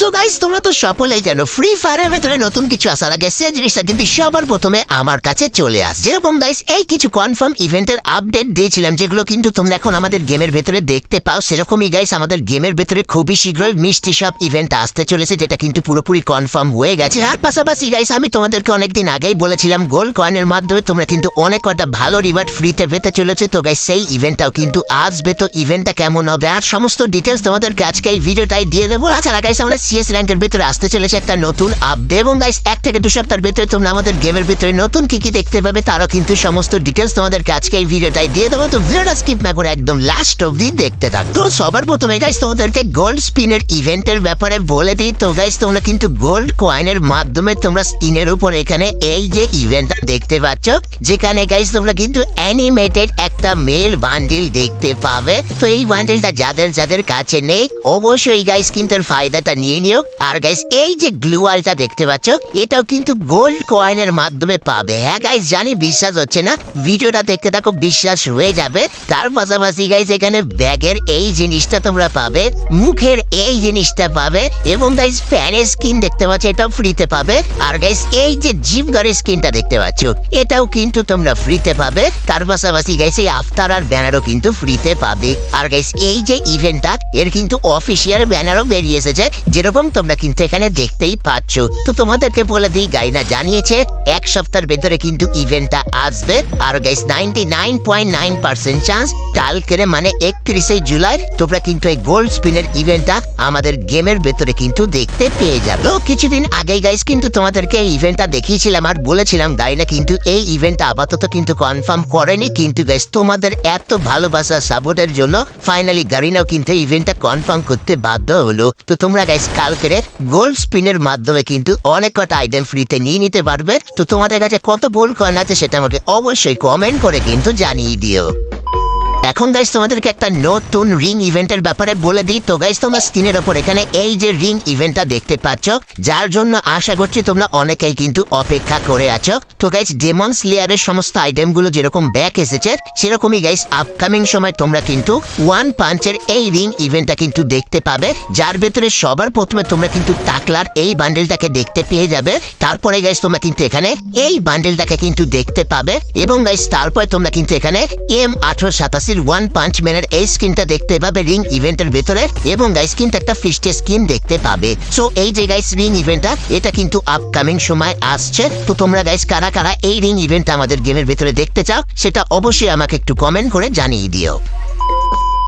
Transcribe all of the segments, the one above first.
So guys তোমরা তো সকলেই জানো ফ্রি ফায়ারের ভেতরে নতুন কিছু আসার আগে সে জিনিসটা কিন্তু সবার প্রথমে আমার কাছে চলে আস। যেরকম গাইস এই কিছু কনফার্ম ইভেন্টের আপডেট দিয়েছিলাম, যেগুলো কিন্তু তোমরা এখন আমাদের গেমের ভেতরে দেখতে পাও, সেরকমই গাইস আমাদের গেমের ভেতরে খুবই শীঘ্রই মিষ্টি সব ইভেন্ট আসতে চলেছে, যেটা কিন্তু পুরোপুরি কনফার্ম হয়ে গেছে। আর পাশাপাশি গাইস আমি তোমাদেরকে অনেকদিন আগেই বলেছিলাম গোল্ড কয়েনের মাধ্যমে তোমরা কিন্তু অনেক কটা ভালো রিওয়ার্ড ফ্রিতে পেতে চলেছে, তো গাইস সেই ইভেন্টটাও কিন্তু আসবে, তো ইভেন্টটা কেমন হবে? আর সমস্ত ডিটেলস তোমাদেরকে আজকে এই ভিডিওটাই দিয়ে দেবো। তাছাড়া গাইস আমরা সিএস র্যাঙ্কের ভিতরে আসতে চলেছে একটা নতুন আপডেট এবং গাইস এক থেকে দু সপ্তাহের ভিতরে তোমরা আমাদের গেমের ভিতরে নতুন কি কি দেখতে পাবে তারও কিন্তু সমস্ত ডিটেলস তোমাদেরকে আজকে এই ভিডিওটাই দিয়ে দেবো। তো ভিডিওটা স্কিপ না করে একদম লাস্ট অবধি দেখতে থাক। তো সবার প্রথমে গাইস তোমাদেরকে গোল্ড স্পিনের ইভেন্টের ব্যাপারে বলে দিই। তো গাইস তোমরা কিন্তু গোল্ড কয়েনের মাধ্যমে তোমরা স্ক্রিনের উপর এখানে এই যে ইভেন্টটা দেখতে পাচ্ছ, যেখানে গাইস তোমরা কিন্তু অ্যানিমেটেড একটা মেল বান্ডিল দেখতে পাবে। তো এই বান্ডিলটা যাদের যাদের কাছে নেই, অবশ্যই গাইস কিন্তু ফায়দাটা নিয়ে নিও। আর গাইস এই যে গ্লুয়ালটা দেখতে পাচ্ছ, এটাও কিন্তু গোল্ড কয়েনের মাধ্যমে পাবে। হ্যাঁ গাইস জানি বিশ্বাস হচ্ছে না। ভিডিওটা দেখতে থাকো, বিশ্বাস হয়ে যাবে। তার পাশাপাশি গাইস এখানে ব্যাগের এই জিনিসটা তোমরা পাবে, মুখের এই জিনিসটা পাবে, এবং গাইস ফ্যানের স্কিন দেখতে পাচ্ছ, এটাও ফ্রিতে পাবে। আর গাইস এই যে জিপ গাড়ির স্কিনটা দেখতে পাচ্ছ, এটাও কিন্তু তোমরা ফ্রিতে পাবে। তার পাশাপাশি গাইস এই আর ব্যানারও কিন্তু ফ্রিতে পাবে। আর গাইস এই যে ইভেন্টটা এর কিন্তু অফিসিয়াল ব্যানারও বেরিয়ে এসেছে, যেরকম তোমরা কিন্তু এখানে দেখতেই পাচ্ছ। তো তোমাদেরকে বলে দিই, গাইনা জানিয়েছে, এক সপ্তাহের ভেতরে কিন্তু ইভেন্টটা আসবে। আর guys ninety nine point nine percent chance কালকেরে মানে একত্রিশে জুলাই, তোমরা কিন্তু এই গোল্ড স্পিনের ইভেন্টটা আমাদের গেমের ভেতরে কিন্তু দেখতে পেয়ে যাবে। তো কিছুদিন আগে গাইস কিন্তু তোমাদেরকে এই ইভেন্টটা দেখিয়েছিলাম আর বলেছিলাম, গাইনা কিন্তু এই ইভেন্টটা আপাতত কিন্তু কনফার্ম করেনি। কিন্তু গাইস তোমাদের এত ভালোবাসা, সাপোর্টের জন্য ফাইনালি গারিনাও কিন্তু ইভেন্টটা কনফার্ম করতে বাধ্য হলো। তো তোমরা গাইস কালকের গোল্ড স্পিনের মাধ্যমে কিন্তু অনেক কটা আইটেম ফ্রিতে নিয়ে নিতে পারবে। তো তোমাদের কাছে কত ভুল কয়েন আছে সেটা আমাকে অবশ্যই কমেন্ট করে কিন্তু জানিয়ে দিও। এখন গাইস তোমাদেরকে একটা নতুন রিং ইভেন্টের ব্যাপারে বলে দিই। তো গাইস তোমরা স্ক্রিনের ওপর এখানে এই যে রিং ইভেন্টটা দেখতে পাচ্ছ, যার জন্য আশা করছি তোমরা অনেকেই কিন্তু অপেক্ষা করে আছো। তো গাইস ডেমন স্লেয়ারের সমস্ত আইটেমগুলো যেরকম ব্যাক এসেছে, সেরকমই গাইস আপকামিং সময় তোমরা কিন্তু ওয়ান পাঞ্চের এই রিং ইভেন্টটা কিন্তু দেখতে পাবে। যার ভেতরে সবার প্রথমে তোমরা কিন্তু টাকলার এই বান্ডেলটাকে দেখতে পেয়ে যাবে। তারপরে গাইস তোমরা কিন্তু এখানে এই বান্ডেলটাকে কিন্তু দেখতে পাবে। এবং গাইস তারপরে তোমরা কিন্তু এখানে এম আঠারো সাতাশির ওয়ান পাঞ্চ ম্যানের এই স্কিনটা দেখতে পাবে রিং ইভেন্টের ভেতরে এবং গাইস কিন্তু একটা ফিস্টে স্কিন দেখতে পাবে। সো এই যে গাইস রিং ইভেন্টটা এটা কিন্তু আপকামিং সময় আসছে। তো তোমরা গাইস কারা কারা এই রিং ইভেন্ট আমাদের গেমের ভেতরে দেখতে চাও, সেটা অবশ্যই আমাকে একটু কমেন্ট করে জানিয়ে দিও।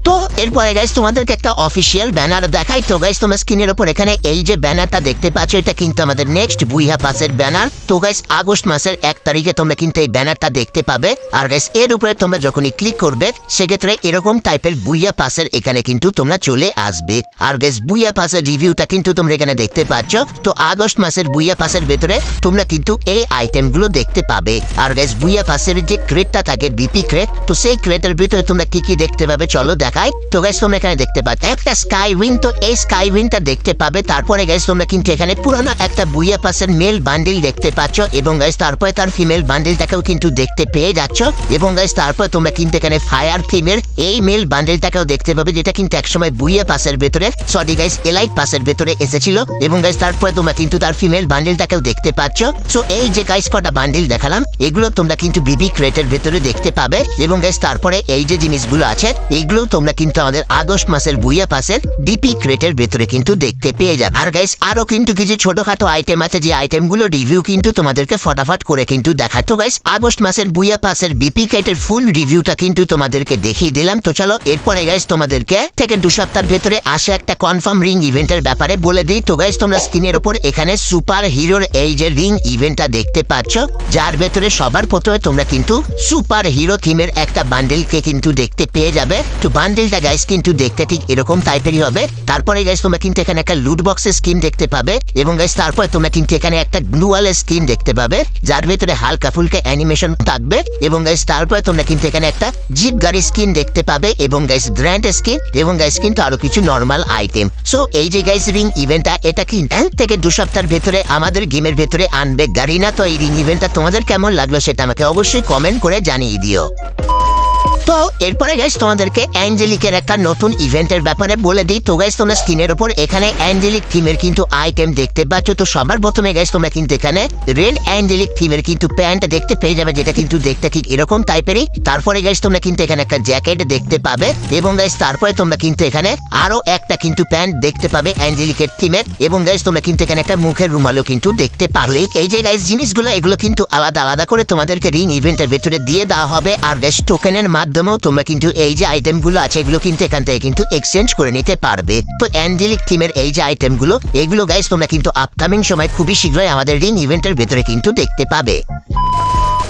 তো, এরপরে গাইস তোমাদেরকে একটা অফিসিয়াল ব্যানার দেখাই। তো গাইস তোমার স্ক্রিনের উপর এখানে এই যে ব্যানারটা দেখতে পাচ্ছ, এটা কিন্তু আমাদের নেক্সট বুইহা পাসের ব্যানার তো গাইস আগস্ট মাসের এক তারিখে তোমরা কিন্তু এই ব্যানারটা দেখতে পাবে। আর গাইস এর উপরে তোমরা যখনই ক্লিক করবে, সেক্ষেত্রে এরকম টাইপের বুইয়া পাসের এখানে কিন্তু তোমরা চলে আসবে। আর গাইস বুইয়া পাসের রিভিউটা কিন্তু তোমরা এখানে দেখতে পাচ্ছ। তো আগস্ট মাসের বুইয়া পাসের ভেতরে তোমরা কিন্তু এই আইটেমগুলো দেখতে পাবে। আর গাইস বুইয়া পাসের যে ক্রেটটা থাকে বিপি ক্রেট তো সেই ক্রেটের ভিতরে তোমরা কি কি দেখতে পাবে, চলো দেখাই তো গাইস তোমরা এখানে দেখতে পাচ্ছ, একটা স্কাই উইন তো এই স্কাই উইনটা দেখতে পাবে, তারপরে গাইস তোমরা কিন্তু এখানে পুরানো একটা বুইয়া পাসের মেল বান্ডিল দেখতে পাচ্ছ, এবং গাইস তারপরে তার ফিমেল বান্ডিলটাকেও কিন্তু দেখতে পেয়ে যাচ্ছ, এবং গাইস তারপরে তোমরা কিন্তু এখানে ফায়ার ফিমেল এই মেল বান্ডিলটাকেও দেখতে পাবে, যেটা কিন্তু একসময় বুইয়া পাসের ভেতরে সরি গাইস এলাইট পাসের ভেতরে এসেছিল, এবং গাইস তারপরে তোমরা কিন্তু তার ফিমেল বান্ডিলটাকেও দেখতে পাচ্ছ সো এই যে গাইস কটা বান্ডিল দেখালাম, এগুলো তোমরা কিন্তু বিবি ক্রেটের ভেতরে দেখতে পাবে, এবং গাইস তারপরে এই যে জিনিসগুলো আছে এইগুলো তোমরা কিন্তু আমাদের আগস্ট মাসের বুইয়া পাসের ডিপি ক্রেটের ভেতরে কিন্তু দেখতে পেয়ে যাবে। আর গাইস আরও কিন্তু কিছু ছোটখাটো আইটেম আছে, যে আইটেমগুলো রিভিউ কিন্তু তোমাদেরকে ফটাফট করে কিন্তু দেখায়। তো গাইস আগস্ট মাসের বুইয়া পাসের বিপি ক্রেটের ফুল রিভিউটা কিন্তু তোমাদেরকে দেখিয়ে দিলাম। তো চলো, এরপরে গাইস তোমাদেরকে থেকে দু সপ্তাহের ভেতরে আসে একটা কনফার্ম রিং ইভেন্টের ব্যাপারে বলে দিই। তো গাইস তোমরা স্ক্রিনের ওপর এখানে সুপার হিরোর এই যে রিং ইভেন্টটা দেখতে পাচ্ছ, যার ভেতরে সবার প্রথমে তোমরা কিন্তু সুপার হিরো থিমের একটা বান্ডেলকে কিন্তু দেখতে পেয়ে যাবে। তো বান্ডেলটা গাইস কিন্তু দেখতে ঠিক এরকম টাইপেরই হবে। তারপরে গাইস তোমরা কিন্তু এখানে একটা লুট বক্সের স্কিন দেখতে পাবে এবং গাইস তারপরে তোমরা কিন্তু এখানে একটা গ্লুয়ালের স্কিন দেখতে পাবে, যার ভেতরে হালকা ফুলকা অ্যানিমেশন থাকবে এবং গাইস তারপরে তোমরা কিন্তু এখানে একটা জিপ গাড়ি স্কিন দেখতে পাবে এবং গাইস গ্র্যান্ড স্কিন এবং গাইস কিন্তু আরও কিছু নর্মাল আইটেম সো এই যে গাইস রিং ইভেন্টটা এটা কি এক থেকে দু সপ্তাহের ভেতরে, আমাদের গেমের ভেতরে আনবে? গাড়ি না তো এই রিং ইভেন্টটা তোমাদের কেমন লাগল সেটা আমাকে অবশ্যই কমেন্ট করে জানিয়ে দিও। তো এরপরে গাইস তোমাদেরকে অ্যাঞ্জেলিকের একটা নতুন ইভেন্টের ব্যাপারে বলে দিই। তো গাইস তোমরা স্ক্রিনের উপর এখানে অ্যাঞ্জেলিক থিমের কিন্তু আইটেম দেখতে পাচ্ছ। তো সবার প্রথমে গাইস তোমরা কিন্তু এখানে রেড অ্যাঞ্জেলিক থিমের কিন্তু প্যান্ট দেখতে পেয়ে যাবে, যেটা কিন্তু দেখতে ঠিক এরকম টাইপেরই তারপরে গাইস তোমরা কিন্তু এখানে একটা জ্যাকেট দেখতে পাবে এবং গাইস তারপরে তোমরা কিন্তু এখানে আরও একটা কিন্তু প্যান্ট দেখতে পাবে অ্যাঞ্জেলিকের থিমের এবং গাইস তোমরা কিন্তু এখানে একটা মুখের রুমালও কিন্তু দেখতে পারলে। এই যে গাইস জিনিসগুলো, এগুলো কিন্তু আলাদা আলাদা করে তোমাদেরকে রিং ইভেন্টের ভেতরে দিয়ে দেওয়া হবে। আর গাইস টোকেনের মাধ্যমেও তোমরা কিন্তু এই যে আইটেমগুলো আছে, এগুলো কিন্তু এখান থেকে কিন্তু এক্সচেঞ্জ করে নিতে পারবে। তো অ্যান্ডেলিক থিমের এই যে আইটেমগুলো এগুলো গাইস তোমরা কিন্তু আপকামিং সময় খুবই শীঘ্রই আমাদের রিং ইভেন্টের ভেতরে কিন্তু দেখতে পাবে।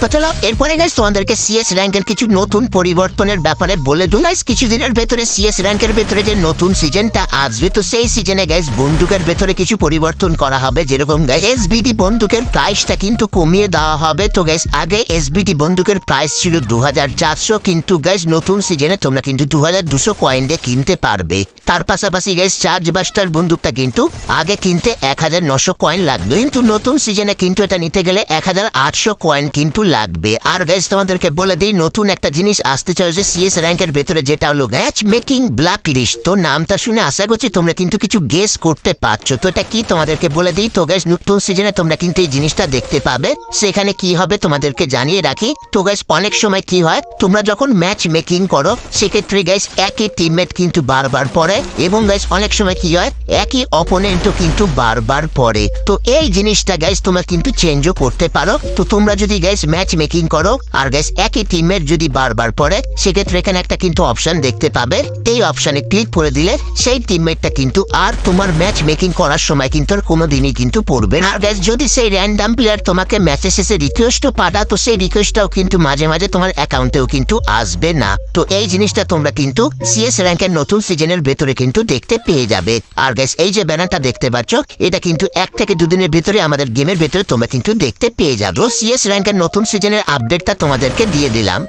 তো এরপরে গাইস তোমাদেরকে সিএস র্যাঙ্কের কিছু নতুন পরিবর্তনের ব্যাপারে বলে দু গাইস কিছুদিনের ভেতরে সিএস র্যাঙ্কের ভেতরে যে নতুন সিজনটা আসবে, তো সেই সিজনে গাইস বন্দুকের ভেতরে কিছু পরিবর্তন করা হবে। যেরকম গাইস এসবিটি বন্দুকের প্রাইসটা কিন্তু কমিয়ে দেওয়া হবে। তো গাইস আগে এসবিটি বন্দুকের প্রাইস ছিল দুহাজার চারশো, কিন্তু গাইস নতুন সিজনে তোমরা কিন্তু দু হাজার দুশো কয়েন দিয়ে কিনতে পারবে। তার পাশাপাশি গাইস চার্জ বাস্টার বন্দুকটা কিন্তু আগে কিনতে এক হাজার নশো কয়েন লাগবে। কিন্তু নতুন সিজনে কিন্তু এটা নিতে গেলে এক হাজার আটশো কয়েন কিন্তু লাগবে। আর গাইস তোমাদেরকে বলে দিই, নতুন একটা জিনিস আসতে চলেছে সিএস র্যাঙ্কের ভেতরে, যেটা হলো ম্যাচ মেকিং ব্ল্যাক লিস্ট তো নামটা শুনে আশা করছি তোমরা কিন্তু কিছু গেস করতে পারছ। তো এটা কি তোমাদেরকে বলে দিই? তো গাইস নতুন সিজনে তোমরা কিন্তু এই জিনিসটা দেখতে পাবে। সেখানে কি হবে তোমাদেরকে জানিয়ে রাখি। তো গাইস অনেক সময় কি হয়, তোমরা যখন ম্যাচ মেকিং করো, সেক্ষেত্রে গাইস একই টিমমেট কিন্তু বারবার পড়ে। এবং গাইস অনেক সময় কি হয়, একই অপোনেন্টও কিন্তু বারবার পড়ে। তো এই জিনিসটা গাইস তোমরা কিন্তু চেঞ্জও করতে পারো। তো তোমরা যদি গাইস ম্যাচ মেকিং করো। আর গাইস একই টিমের যদি বারবার পড়ে, সেক্ষেত্রে এখানে একটা কিন্তু অপশন দেখতে পাবে। এই অপশনে ক্লিক করে দিলে সেই টিমমেটটা কিন্তু আর তোমার ম্যাচ মেকিং করার সময় কিন্তু আর কোনোদিনই কিন্তু পড়বে আর গাইস যদি সেই র্যান্ডাম প্লেয়ার তোমাকে ম্যাচে শেষে রিকোয়েস্টও পাঠা তো সেই রিকোয়েস্টটাও কিন্তু মাঝে মাঝে তোমার অ্যাকাউন্টেও কিন্তু আসবে না। তো এই জিনিসটা তোমরা কিন্তু সিএস র্যাঙ্কের নতুন সিজনের ভেতরে কিন্তু দেখতে পেয়ে যাবে। আর গাইস এই যে ব্যানারটা দেখতে পাচ্ছ, এটা কিন্তু এক থেকে দুদিনের ভেতরে আমাদের গেমের ভেতরে তোমরা কিন্তু দেখতে পেয়ে যাবে। সিএস র্যাঙ্কের নতুন সিজনের আপডেটটা তোমাদেরকে দিয়ে দিলাম।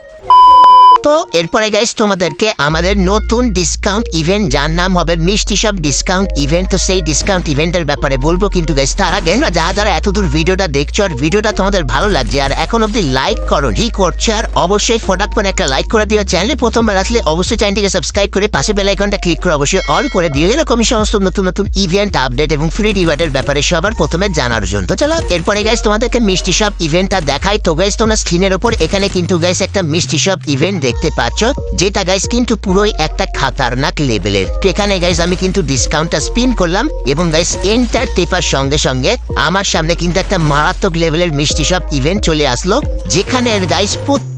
তো, এরপরে গাইস তোমাদেরকে আমাদের নতুন ডিসকাউন্ট ইভেন্ট যার নাম হবে মিষ্টি সব ডিসকাউন্ট ইভেন্ট তো সেই ডিসকাউন্ট ইভেন্টের ব্যাপারে বলব কিন্তু গাইস তার আগে যারা যারা এতদূর ভিডিওটা দেখছ আর ভিডিওটা তোমাদের ভালো লাগছে, আর এখন অব্দি লাইক করো রি করছে, আর অবশ্যই ফটাক করে একটা লাইক করে দিও। চ্যানেলে প্রথমবার আসলে অবশ্যই চ্যানেলটিকে সাবস্ক্রাইব করে পাশে বেল আইকনটা ক্লিক করে অবশ্যই অল করে দিও। এরকমই সমস্ত নতুন নতুন ইভেন্ট আপডেট এবং ফ্রি রিওয়ার্ডের ব্যাপারে সবার প্রথমে জানার জন্য। তো চলো, এরপরে গাইস তোমাদেরকে মিষ্টি সব ইভেন্টটা দেখাই। তো গাইস তোমরা স্ক্রিনের ওপর এখানে কিন্তু গাইস একটা মিষ্টি সব ইভেন্ট দেখতে পাচ্ছ? যেটা গাইস কিন্তু পুরোই একটা খাতারনাক লেভেলের এখানে গাইস আমি কিন্তু ডিসকাউন্টটা স্পিন করলাম এবং গাইস এন্টার টেপার সঙ্গে সঙ্গে আমার সামনে কিন্তু একটা মারাত্মক লেভেলের মিষ্টি সব ইভেন্ট চলে আসলো। যেখানে গাইস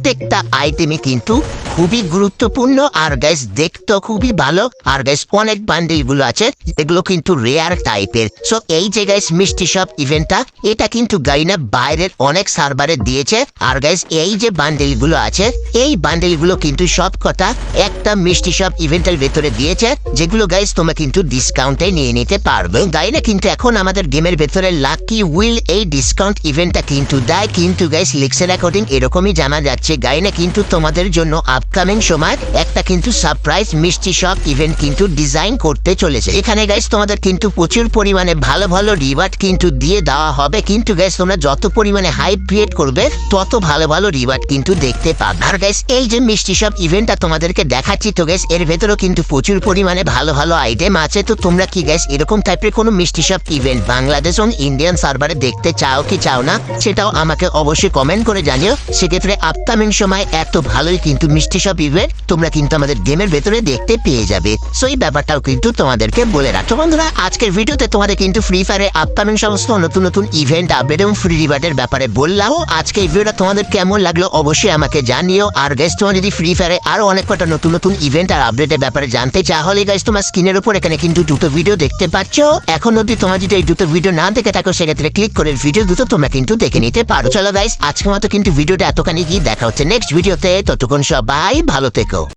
প্রত্যেকটা আইটেমে কিন্তু খুবই গুরুত্বপূর্ণ। আর গাইস দেখতে খুবই ভালো। আর গাইস অনেক বান্ডিলগুলো আছে। এগুলো কিন্তু রেয়ার টাইপের সো এই যে গাইস মিষ্টি সব ইভেন্টটা এটা কিন্তু গাইনা বাইরের অনেক সার্ভারে দিয়েছে। আর গাইস এই যে বান্ডিলগুলো আছে, এই বান্ডিলগুলো কিন্তু সব কথা একটা মিষ্টি সব ইভেন্টের ভেতরে দিয়েছে, যেগুলো গাইস তোমরা কিন্তু ডিসকাউন্টে নিয়ে নিতে পারবে। গাইনা কিন্তু এখন আমাদের গেমের ভেতরে লাকি উইল এই ডিসকাউন্ট ইভেন্টটা কিন্তু দেয়। কিন্তু গাইস লিক্সের অ্যাকর্ডিং এরকমই জানা যাচ্ছে গাইনা কিন্তু তোমাদের জন্য আপকামিং সময় একটা কিন্তু সারপ্রাইজ মিষ্টি সব ইভেন্ট কিন্তু ডিজাইন করতে চলেছে। এখানে গাইস তোমাদের কিন্তু প্রচুর পরিমাণে ভালো ভালো রিওয়ার্ড কিন্তু দিয়ে দেওয়া হবে। কিন্তু গাইস তোমরা যত পরিমাণে হাইপ ক্রিয়েট করবে, তত ভালো ভালো রিওয়ার্ড কিন্তু দেখতে পাবে। আর গাইস এই যে মিষ্টি সব ইভেন্টটা তোমাদেরকে দেখাচ্ছি তো গাইস এর ভেতরেও কিন্তু প্রচুর পরিমাণে ভালো ভালো আইটেম আছে। তো তোমরা কি গাইস এরকম টাইপের কোনো মিষ্টি সব ইভেন্ট বাংলাদেশ এবং ইন্ডিয়ান সার্ভারে দেখতে চাও কি চাও না, সেটাও আমাকে অবশ্যই কমেন্ট করে জানিও। সেক্ষেত্রে আপকামিং সময় এত ভালোই কিন্তু মিষ্টি সব ইভেন্ট তোমরা কিন্তু আমাদের গেমের ভেতরে দেখতে পেয়ে যাবে। সো এই ব্যাপারটাও কিন্তু তোমাদেরকে বলে রাখো বন্ধুরা, আজকের ভিডিওতে তোমাদের কিন্তু ফ্রি ফায়ারে আপকামিং সমস্ত নতুন নতুন ইভেন্ট আপডেট এবং ফ্রি রিবার্টের ব্যাপারে বললাম। আজকে এই ভিডিওটা তোমাদের কেমন লাগল অবশ্যই আমাকে জানিও। আর গাইস তোমার যদি ফ্রি ফায়ারে আরও অনেক কটা নতুন নতুন ইভেন্ট আর আপডেটের ব্যাপারে জানতে চাও হলে গাইস তোমার স্ক্রিনের উপর এখানে কিন্তু দুটো ভিডিও দেখতে পাচ্ছ। এখন অব্দি তোমার যদি এই দুটো ভিডিও না দেখে থাকো, সেক্ষেত্রে ক্লিক করে ভিডিও দুটো তোমরা কিন্তু দেখে নিতে পারো। চলো গাইস আজকে মতো কিন্তু ভিডিওটা এতখানি কি দেখা হচ্ছে নেক্সট ভিডিওতে ততক্ষণ সবাই ভালো থেকো।